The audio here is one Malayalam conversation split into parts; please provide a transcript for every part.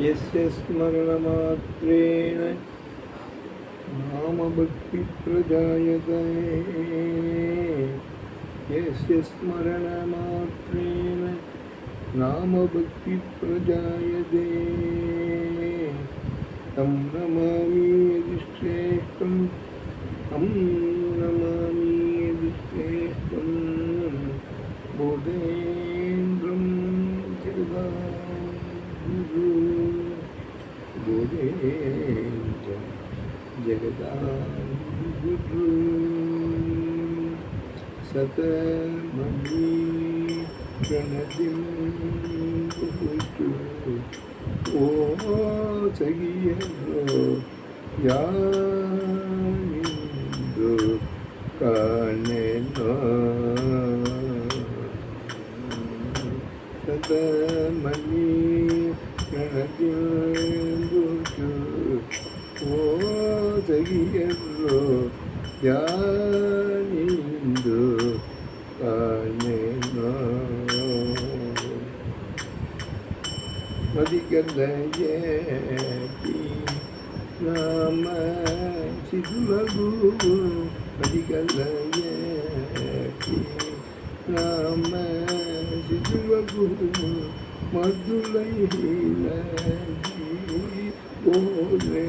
यस्य स्मरणमात्रेण नामभक्तिप्रजायते। यस्य स्मरणमात्रेण नामभक्तिप्रजायते। तं नमामि यदिश्रेष्ठं तं नमामि यदिश्रेष्ठं बोधेन्द्रं जगदागुरुं सतमयि प्रणतिं पुतु ओ सगियो यानिन्दो कानेनो सतमयि प्रणतिं पुतु ओ ತೆಗೆಯಲು ಯಾನಿಂದು ಕಾಣೆನೋ ಮದಿಗಲ್ಲಯೇ ರಾಮ ಸಿದ್ಮಗು ಮದಿಗಲ್ಲಯೇ ರಾಮ ಸಿದ್ಮಗು ಮಧುಲೈಲೀ ಓಲೇ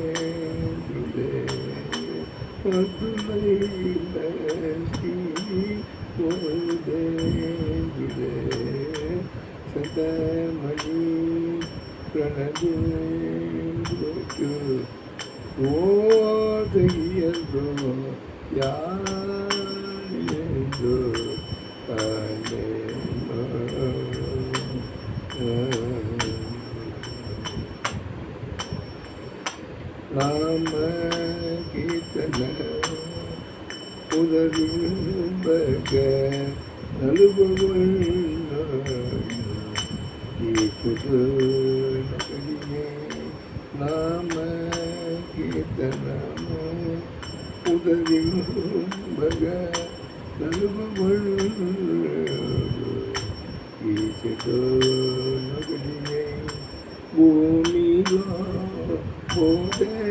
Amen. ഉദരിമ്പക നൽകുന്ന നാമ കീർത്തനമോ ഉദരിമ്പക ഈശ്വരനകലിയെ ഭൂമിയിലോ ബോധേന്ദ്ര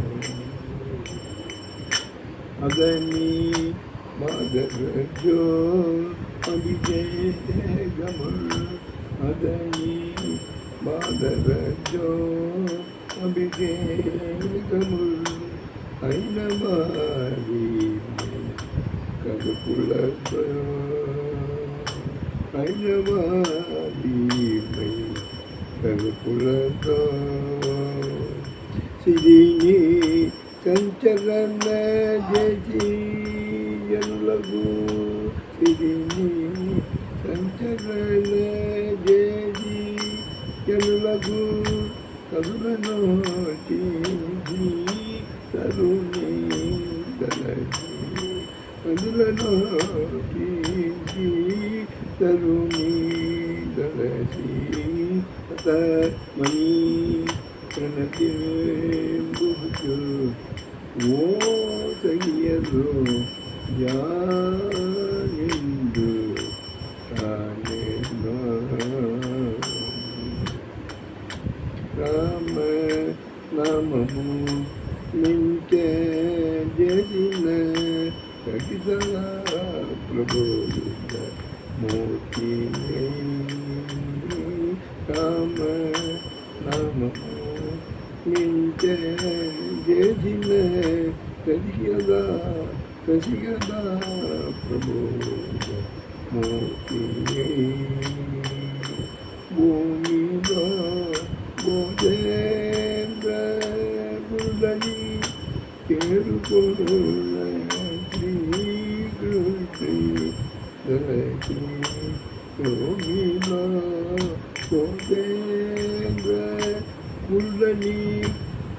अग्नि मदगजो अभिजेते गमन अग्नि मदगजो अभिजेते गमन ऐनमारी कदपुलपयो ऐनमारी मै कदपुलतो सिदिनी సంచలన చేసి జనులకు సిరిని సంచలన చేసి జనులకు కరుణనోటి కరుణి కరుణనోటి కరుణి దళసి మణి ప్రణతింబు ചെയ്തു ഓ ചെയ്യതോ ഞാനിന്തു രാമ നമമു നിന്റെ ജയിന കടിതല പ്രബോധിത മൂർത്തി గేజిలే కలిగదా కలిగదా ప్రభు మోతి భూమిదా భోజేంద్ర గురుదీ పేరు గురుమీలా భోజేంద్ర గురుదీ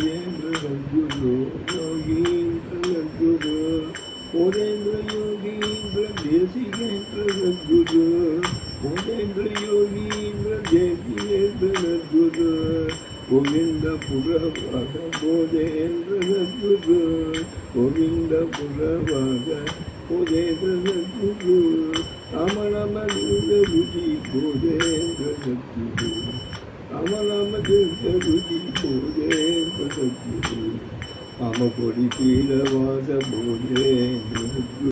ஒரேந்திர சத்குரு யோகீந்திர சத்குரு ஒரேந்திர யோகீந்திர தேசிகேந்திர சத்குரு ஒரேந்திர யோகீந்திர தேசிகேந்திர சத்குரு கோவிந்த புறவாக போதேந்திர சத்குரு கோவிந்த புறவாக போதேந்திர சத்குரு ராம ராம பூஜி போதேந்திர சத்குரு కమలమ జగుది పూజే అమ పొడి తీరవాద పూజే